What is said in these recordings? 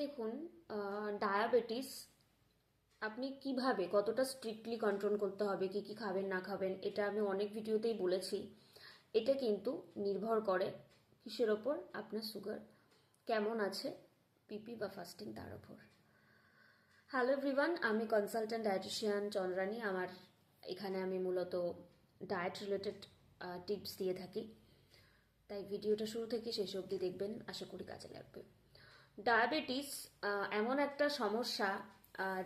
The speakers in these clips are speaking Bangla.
দেখুন ডায়াবেটিস আপনি কীভাবে, কতটা স্ট্রিক্টলি কন্ট্রোল করতে হবে, কি কি খাবেন, না খাবেন, এটা আমি অনেক ভিডিওতেই বলেছি। এটা কিন্তু নির্ভর করে কিসের ওপর, আপনার সুগার কেমন আছে পিপি বা ফাস্টিং তার ওপর। হ্যালো এভরিওয়ান আমি কনসালট্যান্ট ডায়েটিশিয়ান চন্দ্রানী। আমার এখানে আমি মূলত ডায়েট রিলেটেড টিপস দিয়ে থাকি। তাই ভিডিওটা শুরু থেকে শেষ অবধি দেখবেন, আশা করি কাজে লাগবে। ডায়াবেটিস এমন একটা সমস্যা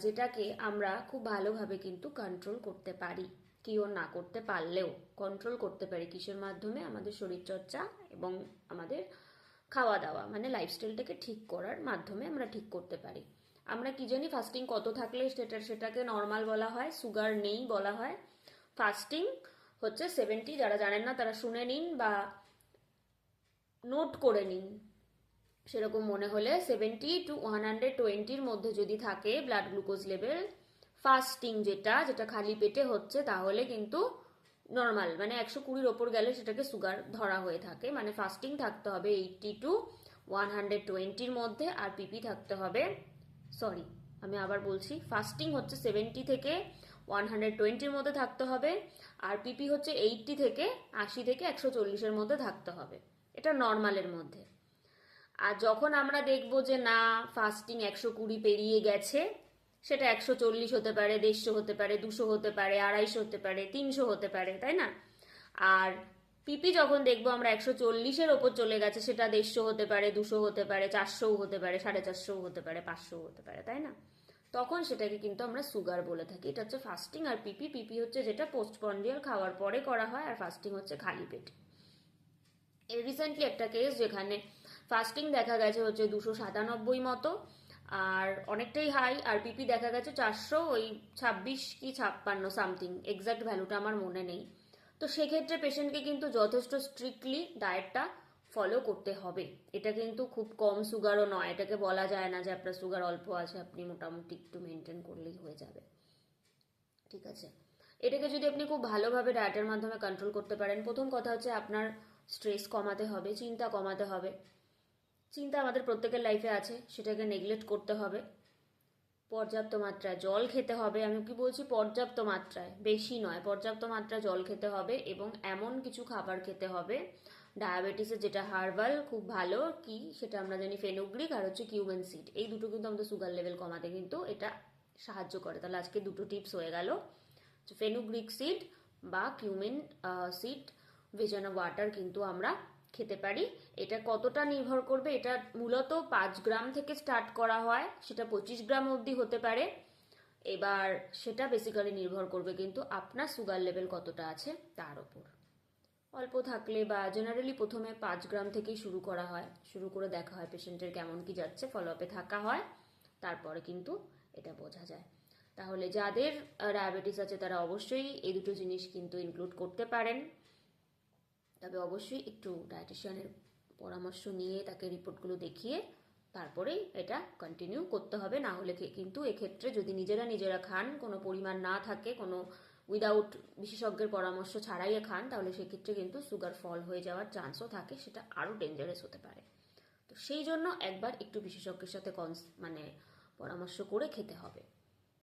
যেটাকে আমরা খুব ভালোভাবে কিন্তু কন্ট্রোল করতে পারি। কিও না করতে পারলেও কন্ট্রোল করতে পারি কিসের মাধ্যমে? আমাদের শরীরচর্চা এবং আমাদের খাওয়া দাওয়া মানে লাইফস্টাইলটাকে ঠিক করার মাধ্যমে আমরা ঠিক করতে পারি। আমরা কি জানি ফাস্টিং কত থাকলে সেটা, সেটাকে নর্মাল বলা হয় সুগার নেই বলা হয়। ফাস্টিং হচ্ছে সেভেন্টি যারা জানেন না তারা শুনে নিন বা নোট করে নিন। সেরকম মনে হলে সেভেন্টি টু ওয়ান হান্ড্রেড টোয়েন্টির মধ্যে যদি থাকে ব্লাড গ্লুকোজ লেভেল ফাস্টিং যেটা যেটা খালি পেটে হচ্ছে, তাহলে কিন্তু নর্মাল মানে একশো কুড়ির ওপর গেলে সেটাকে সুগার ধরা হয়ে থাকে। মানে ফাস্টিং থাকতে হবে এইটটি টু ওয়ান হান্ড্রেড টোয়েন্টির মধ্যে আর পিপি থাকতে হবে সরি আমি আবার বলছি ফাস্টিং হচ্ছে সেভেন্টি থেকে ওয়ান হান্ড্রেড টোয়েন্টির মধ্যে থাকতে হবে আর পিপি হচ্ছে এইটটি থেকে আশি থেকে একশো চল্লিশের মধ্যে থাকতে হবে। এটা নর্মালের মধ্যে। আর যখন আমরা দেখব যে না ফাস্টিং একশো কুড়ি পেরিয়ে গেছে সেটা একশো চল্লিশ হতে পারে দেড়শো হতে পারে দুশো হতে পারে আড়াইশো হতে পারে তিনশো হতে পারে তাই না আর পিপি যখন দেখব আমরা একশো চল্লিশের ওপর চলে গেছে সেটা দেড়শো হতে পারে দুশো হতে পারে চারশোও হতে পারে সাড়ে চারশোও হতে পারে পাঁচশোও হতে পারে তাই না তখন সেটাকে কিন্তু আমরা সুগার বলে থাকি এটা হচ্ছে ফাস্টিং আর পিপি পিপি হচ্ছে যেটা পোস্টপন্ডিয়াল খাওয়ার পরে করা হয় আর ফাস্টিং হচ্ছে খালি পেটে রিসেন্টলি একটা কেস যেখানে ফাস্টিং দেখা গেছে হচ্ছে দুশো সাতানব্বই মতো, আর অনেকটাই হাই আর পিপি দেখা গেছে চারশো ওই ছাব্বিশ কি ছাপ্পান্ন সামথিং এক্সাক্ট ভ্যালুটা আমার মনে নেই। তো সেক্ষেত্রে পেশেন্টকে কিন্তু যথেষ্ট স্ট্রিক্টলি ডায়েটটা ফলো করতে হবে। এটা কিন্তু খুব কম সুগারও নয়, এটাকে বলা যায় না যে আপনার সুগার অল্প আছে, আপনি মোটামুটি একটু মেনটেন করলেই হয়ে যাবে। ঠিক আছে? এটাকে যদি আপনি খুব ভালোভাবে ডায়েটের মাধ্যমে কন্ট্রোল করতে পারেন, প্রথম কথা হচ্ছে আপনার স্ট্রেস কমাতে হবে, চিন্তা কমাতে হবে। চিন্তা আমাদের প্রত্যেকের লাইফে আছে, সেটাকে নেগলেক্ট করতে হবে। পর্যাপ্ত মাত্রায় জল খেতে হবে, আমি কি বলছি পর্যাপ্ত মাত্রায়, বেশি নয়, পর্যাপ্ত মাত্রায় জল খেতে হবে এবং এমন কিছু খাবার খেতে হবে ডায়াবেটিসের যেটা হার্বাল খুব ভালো, কি সেটা আমরা জানি ফেনুগ্রিক আর হচ্ছে কিউমেন সিড এই দুটো কিন্তু আমাদের সুগার লেভেল কমাতে কিন্তু এটা সাহায্য করে। তাহলে আজকে দুটো টিপস হয়ে গেল ফেনুগ্রিক সিড বা কিউমেন সিড ভেজানো ওয়াটার কিন্তু আমরা খেতে পারি। এটা কতটা নির্ভর করবে? এটা মূলত পাঁচ গ্রাম থেকে স্টার্ট করা হয়। সেটা পঁচিশ গ্রাম অবধি হতে পারে। এবার সেটা বেসিক্যালি নির্ভর করবে কিন্তু আপনার সুগার লেভেল কতটা আছে তার ওপর। অল্প থাকলে বা জেনারেলি প্রথমে পাঁচ গ্রাম থেকেই শুরু করা হয়। শুরু করে দেখা হয় পেশেন্টের কেমন কি যাচ্ছে ফলো আপে থাকা হয়। তারপরে কিন্তু এটা বোঝা যায়। তাহলে যাদের ডায়াবেটিস আছে তারা অবশ্যই এই দুটো জিনিস কিন্তু ইনক্লুড করতে পারেন। তবে অবশ্যই একটু ডায়েটিশিয়ানের পরামর্শ নিয়ে তাকে রিপোর্টগুলো দেখিয়ে তারপরেই এটা কন্টিনিউ করতে হবে। না হলে কিন্তু এক্ষেত্রে যদি নিজেরা নিজেরা খান, কোনো পরিমাণ না থাকে, কোনো উইদাউট বিশেষজ্ঞের পরামর্শ ছাড়াই খান, তাহলে সেক্ষেত্রে কিন্তু সুগার ফল হয়ে যাওয়ার চান্সও থাকে, সেটা আরও ডেঞ্জারাস হতে পারে। তো সেই জন্য একবার একটু বিশেষজ্ঞের সাথে কনস মানে পরামর্শ করে খেতে হবে।